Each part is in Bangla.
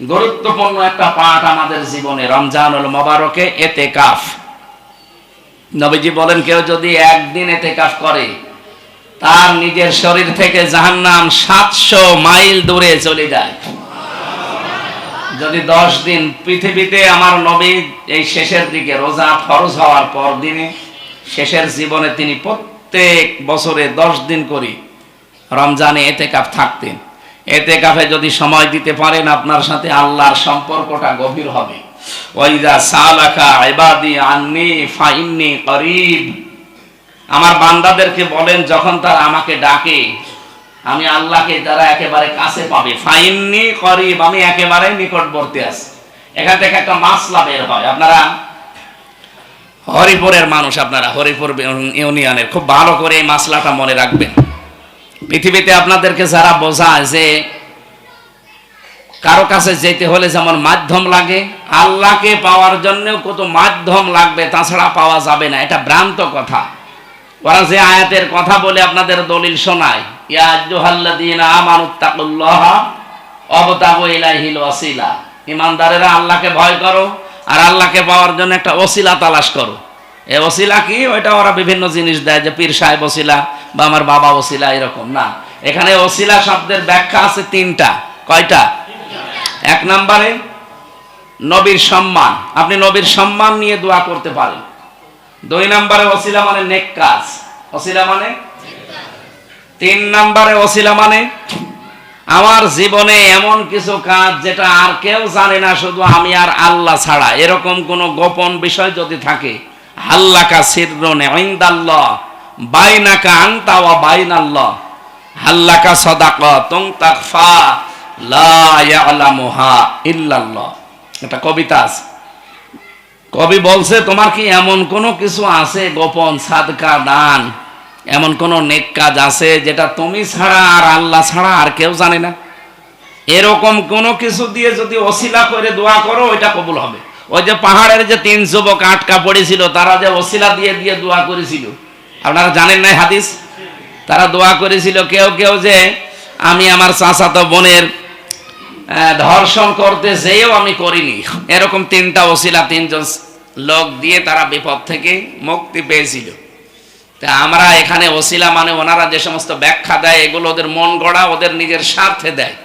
গুরুত্বপূর্ণ একটা পাঠ আমাদের জীবনে, রমজানুল মোবারকে এতে কাফ নবীজি বলেন, কেউ যদি একদিন এতে কাফ করে, তার নিজের শরীর থেকে জাহান্নাম সাতশো মাইল দূরে চলে যায়। যদি দশ দিন পৃথিবীতে আমার নবী এই শেষের দিকে রোজা ফরজ হওয়ার পর দিনে, শেষের জীবনে তিনি প্রত্যেক বছরে দশ দিন করে রমজানে এতে কাপ থাকতেন। এতে কাফে যদি সময় দিতে পারেন, আপনার সাথে আল্লাহর সম্পর্কটা গভীর হবে। আমার বান্দাদেরকে বলেন, যখন তারা আমাকে ডাকে, আমি আল্লাহকে তারা একেবারে কাছে পাবে। ফাইননি করিব, আমি একেবারে নিকটবর্তী আছি। এখান থেকে একটা মাসলা বের হয়। আপনারা হরিপুরের মানুষ, আপনারা হরিপুর ইউনিয়নের, খুব ভালো করে এই মাসলাটা মনে রাখবেন। পৃথিবীতে আপনাদেরকে যারা বোঝায় যে কারও কাছে যেতে হলে যেমন মাধ্যম লাগে, আল্লাহকে পাওয়ার জন্যও কত মাধ্যম লাগবে তাছাড়া পাওয়া যাবে না, এটা ভ্রান্ত কথা। ওরা যে আয়াতের কথা বলে আপনাদের দলিল শোনায় ইমানদারেরা আল্লাহকে ভয় করো, আর আল্লাহকে পাওয়ার জন্য একটা ওসিলা তালাশ করো। এ ওসিলা কি? ওইটা ওরা বিভিন্ন জিনিস দেয়, যে পীর সাহেব ওসিলা বা আমার বাবা ওসিলা, এরকম না। এখানে ওসিলা শব্দের ব্যাখ্যা আছে তিনটা। কয়টা? এক নম্বরে, নবীর সম্মান। আপনি নবীর সম্মান নিয়ে দোয়া করতে পারেন। দুই নম্বরে, ওসিলা মানে নেক কাজ। ওসিলা মানে? তিন নম্বরে, ওসিলা মানে? আমার জীবনে এমন কিছু কাজ যেটা আর কেউ জানে না, শুধু আমি আর আল্লাহ ছাড়া। এরকম কোন গোপন বিষয় যদি থাকে হাল্লাকা সিররনে ইনদাল্লাহ, বাইনাকা আনতা ওয়া বাইনাল্লাহ। হাল্লাকা সাদাকা তুং তাকফা লা ইয়ালামুহা ইল্লাল্লাহ। এটা কবিতা আছে। কবি বলছে, তোমার কি এমন কোনো কিছু আছে, গোপন সাদকা দান? এমন কোন নেক কাজ আছে যেটা তুমি ছাড়া আর আল্লাহ ছাড়া আর কেউ জানে না? এরকম কোনো কিছু দিয়ে যদি অশিলা করে দোয়া করো, ওইটা কবুল হবে। ওই যে পাহাড়ের যে তিন যুবক আটকা পড়েছিল, তারা যে অশিলা দিয়ে দিয়ে দোয়া করেছিল। আপনারা জানেন না হাদিস? তারা দোয়া করেছিল কেউ কেউ যে, আমি আমার চাচাতো বোনের ধর্ষণ করতে যেও আমি করিনি। এরকম তিনটা ওসিলা, তিনজন লোক দিয়ে তারা বিপদ থেকে মুক্তি পেয়েছিল। তা আমরা এখানে ওসিলা মানে ওনারা যে সমস্ত ব্যাখ্যা দেয়, এগুলো ওদের মন গড়া, ওদের নিজের স্বার্থে দেয়।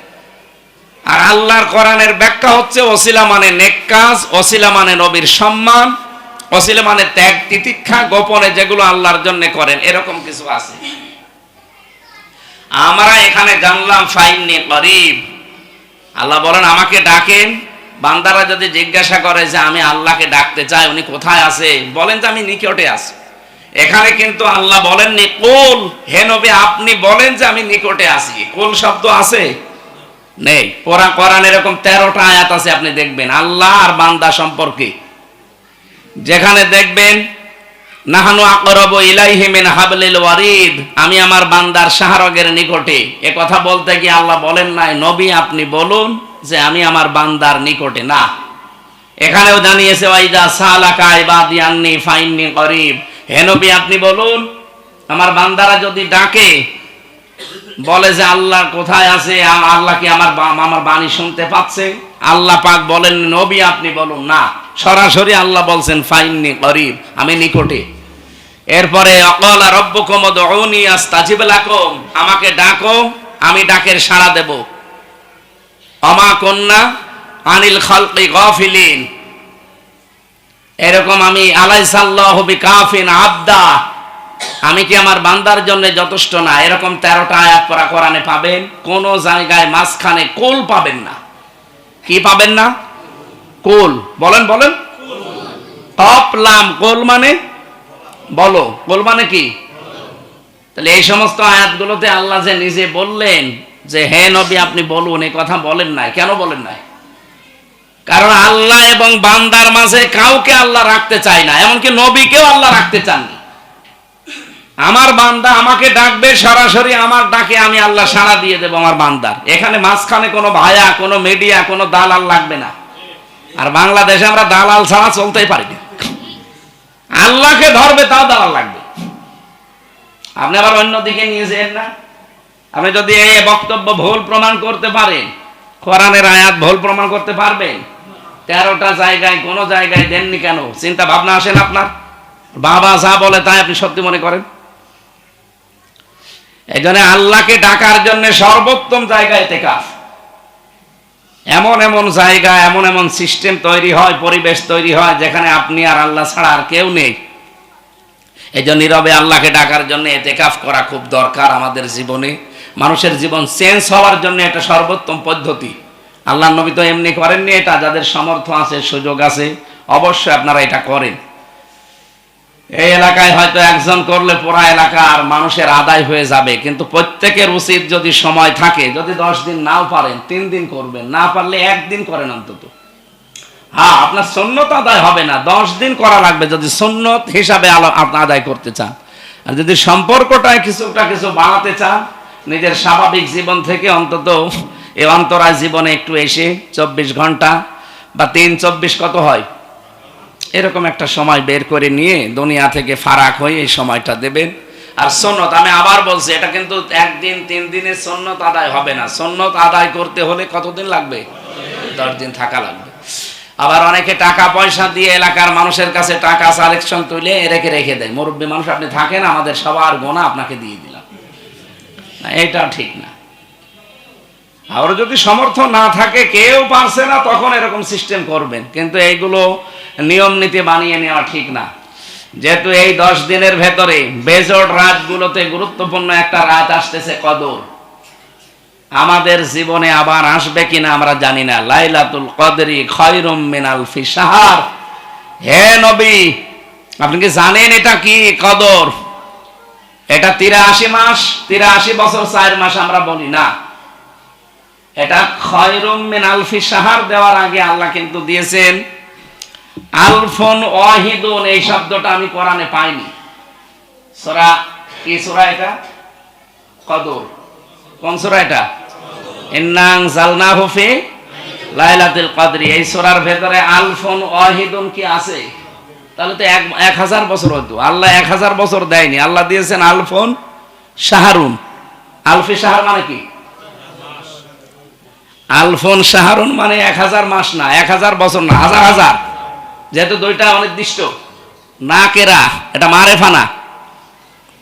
আর আল্লাহর কোরআনের ব্যাখ্যা হচ্ছে ওসিলা মানে নেক কাজ, ওসিলা মানে নবীর সম্মান, ওসিলা মানে ত্যাগ তিতিক্ষা, গোপনে যেগুলো আল্লাহর জন্য করেন, এরকম কিছু আছে। আমরা এখানে জানলাম, ফাইননি করিব। আল্লাহ বলেন, আমাকে ডাকেন। বান্দারা যদি জিজ্ঞাসা করে যে আমি আল্লাহকে ডাকতে চাই, উনি কোথায় আছে? বলেন যে আমি নিকটে আছি। এখানে কিন্তু আল্লাহ বলেননি, কোল, হে নবী, আপনি বলেন যে আমি নিকটে আছি। কোল শব্দ আছে? নেই। কোরআন কোরআন এরকম তেরোটা আয়াত আছে, আপনি দেখবেন। আল্লাহ আর বান্দা সম্পর্কে। যেখানে দেখবেন, নাহানু আকরব ইলাইহি মিন হাবলিল ওয়ারিদ। আমি আমার বান্দার শাহরগের নিকটে। এ কথা বলতে কি আল্লাহ বলেন নাই? নবী, আপনি বলুন যে আমি আমার বান্দার নিকটে। না। এখানেও জানিয়েছে, ওয়াইদা সালাকা ইবাদি আন্নি ফাইন্নি করিব। হে নবী, আপনি বলুন, আমার বান্দারা যদি ডাকে বলে যে আল্লাহ কোথায় আছে? আল্লাহ কি আমার আমার বাণী শুনতে পাচ্ছে? আল্লাহ পাক বলেন, নবী আপনি বলুন, না। সরাসরি আল্লাহ বলছেন, ফাইননি করিব আমি নিকটে। এরপরে, অকলা রব্বকুম উদউনি আস্তাজিব লাকুম, আমাকে ডাকো, আমি ডাকের সাড়া দেব। অমা কন্যা আনিল খালকি গফিলিন। এরকম আমি আলাই আলাইসাল্লাহ বিকাফিন আবদা আমি কি আমার বান্দার জন্য যথেষ্ট না? এরকম তেরোটা আয়াত পড়া কোরআনে পাবেন, কোন জায়গায় মাঝখানে কোল পাবেন না। কি পাবেন না? কোল। বলেন বলেন। তপলাম কোল মানে? বলো, কোল মানে কি? তাহলে এই সমস্ত আয়াতগুলোতে আল্লাহ যে নিজে বললেন যে, হে নবী, আপনি বলুন। এই কথা বলেন নাই। কেন বলেন নাই? কারণ আল্লাহ এবং বান্দার মাঝে কাউকে আল্লাহ রাখতে চায় না, এমনকি নবীকেও আল্লাহ রাখতে চাননি। আমার বান্দা আমাকে ডাকবে, সরাসরি আমার ডাকে আমি আল্লাহ সাড়া দিয়ে দেবো আমার বান্দার। এখানে মাঝখানে কোনো ভায়া, কোনো মিডিয়া কোনো দালাল লাগবে না। আর বাংলাদেশে আমরা দালাল ছাড়া চলতেই পারি না। আল্লাহকে ধরবে, তাও দালাল লাগবে। আপনি আবার অন্যদিকে নিয়ে যেন না। আপনি যদি এই বক্তব্য ভুল প্রমাণ করতে পারেন, কোরআনের আয়াত ভুল প্রমাণ করতে পারবেন। তেরোটা জায়গায়, কোনো জায়গায় দেননি কেন? চিন্তা ভাবনা আসেন আপনার? বাবা যা বলে তাই আপনি সত্যি মনে করেন? এই জন্য আল্লাহকে ডাকার জন্য সর্বোত্তম জায়গায় টেকাফ এমন এমন জায়গা, এমন এমন সিস্টেম তৈরি হয়, পরিবেশ তৈরি হয়, যেখানে আপনি আর আল্লাহ ছাড়া আর কেউ নেই। এই জন্য নীরবে আল্লাহকে ডাকার জন্য এতেকাফ করা খুব দরকার আমাদের জীবনে। মানুষের জীবন চেঞ্জ হওয়ার জন্য এটা সর্বোত্তম পদ্ধতি। আল্লাহ নবী তো এমনি করেননি, এটা যাদের সামর্থ্য আছে, সুযোগ আছে, অবশ্যই আপনারা এটা করেন। এই এলাকায় হয়তো একজন করলে পুরা এলাকার মানুষের আদায় হয়ে যাবে, কিন্তু প্রত্যেকের উচিত যদি সময় থাকে, যদি দশ দিন নাও পারেন, তিন দিন করবেন, না পারলে একদিন করেন অন্তত। হ্যাঁ আপনার সন্ন্যত আদায় হবে না, দশ দিন করা লাগবে যদি সন্ন্যত হিসাবে আপনি আদায় করতে চান। আর যদি সম্পর্কটায় কিছুটা কিছু বাড়াতে চান, নিজের স্বাভাবিক জীবন থেকে অন্তত এ অন্তরায় জীবনে একটু এসে চব্বিশ ঘণ্টা বা তিন চব্বিশ কত হয়? এরকম একটা সময় বের করে নিয়ে দুনিয়া থেকে ফারাক হয়ে এই সময়টা দেবেন। আর সন্ন্যত আমি আবার বলছি, এটা কিন্তু একদিন, তিন দিনের সন্ন্যত আদায় হবে না। সন্ন্যত আদায় করতে হলে কতদিন লাগবে? দশ দিন থাকা লাগবে। আবার অনেকে টাকা পয়সা দিয়ে এলাকার মানুষের কাছে টাকা কালেকশন তুলে রেখে রেখে দেয়। মুরব্বী মানুষ, আপনি থাকেন, আমাদের সবার গোনা আপনাকে দিয়ে দিলাম। এটা ঠিক না। আর যদি সমর্থ না থাকে, কেউ পারছে না, তখন এরকম সিস্টেম করবেন। কিন্তু এইগুলো নিয়ম নীতি বানিয়ে নেওয়া ঠিক না। যেহেতু এই দশ দিনের ভেতরে বেজোট রাতগুলোতে গুরুত্বপূর্ণ একটা রাত আসতেছে কদর। আমাদের জীবনে আবার আসবে কিনা আমরা জানি না। লাইলাতুল কদরি খয়রুম মিনাল ফি সাহার হে নবী, আপনি কি জানেন এটা কি কদর? এটা তিরাশি মাস, তিরাশি বছর, চার মাস আমরা বলি না। এটা খয়রুম মিন আলফি সাহার দেওয়ার আগে আল্লাহ কিন্তু দিয়েছেন, আলফন ওয়াহিদুন, এই শব্দটা আমি কোরআনে পাইনি। সূরা কি সূরা এটা? কদর। কোন সূরা এটা? ইন্নাং জালনাহু ফি লাইলাতুল কদরি। এই সূরার ভেতরে আলফন ওয়াহিদুন কি আছে? তাহলে তো এক এক হাজার বছর হতো আল্লাহ এক হাজার বছর দেয়নি। আল্লাহ দিয়েছেন আলফন শাহরুন। আলফি শাহর মানে কি? আলফন শাহরুন মানে এক হাজার মাস না, এক হাজার বছর না, হাজার হাজার। যেহেতু দুইটা অনির্দিষ্ট। না কেরা, এটা মারেফানা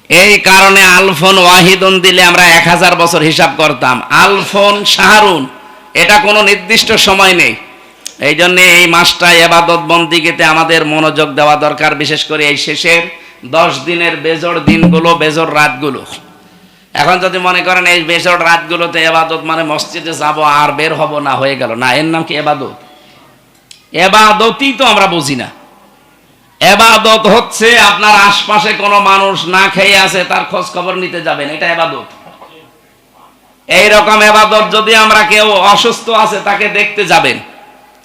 এই কারণে আলফন ওয়াহিদুন দিলে আমরা এক হাজার বছর হিসাব করতাম। আলফোন শাহরুন এটা কোনো নির্দিষ্ট সময় নেই। এই জন্য এই মাসটা এবাদত বন্দিগিতে আমাদের মনোযোগ দেওয়া দরকার, বিশেষ করে এই শেষের দশ দিনের বেজর দিনগুলো বেজর রাতগুলো। এখন যদি মনে করেন এই বেজর রাতগুলোতে এবাদত মানে মসজিদে যাব আর বের হব না, হয়ে গেল। না, এর নাম কি এবাদত? এবাদতই তো আমরা বুঝি না। এবাদত হচ্ছে আপনার আশপাশে কোনো মানুষ না খেয়ে আছে, তার খোঁজ খবর নিতে যাবেন। এটা এবাদত। এই রকম এবাদত যদি আমরা কেউ অসুস্থ আছে, তাকে দেখতে যাবেন।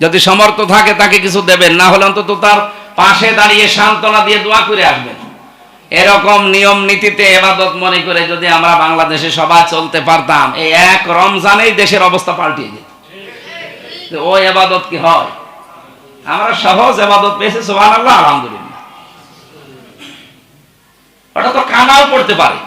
যদি সমর্থ থাকে, তাকে কিছু দেবেন। না হলে অন্তত তার পাশে দাঁড়িয়ে সান্ত্বনা দিয়ে দোয়া করে আসবেন। এরকম নিয়ম নীতিতে এবাদত মনে করে যদি আমরা বাংলাদেশে সবাই চলতে পারতাম, এই এক রমজানেই দেশের অবস্থা পাল্টিয়ে যেত। ও এবাদত কি হয়? আমরা সহজ এবাদত পেয়েছি সোহান আল্লাহ আলহামদুলিল্লাহ। ওটা তো কানাও পড়তে পারে।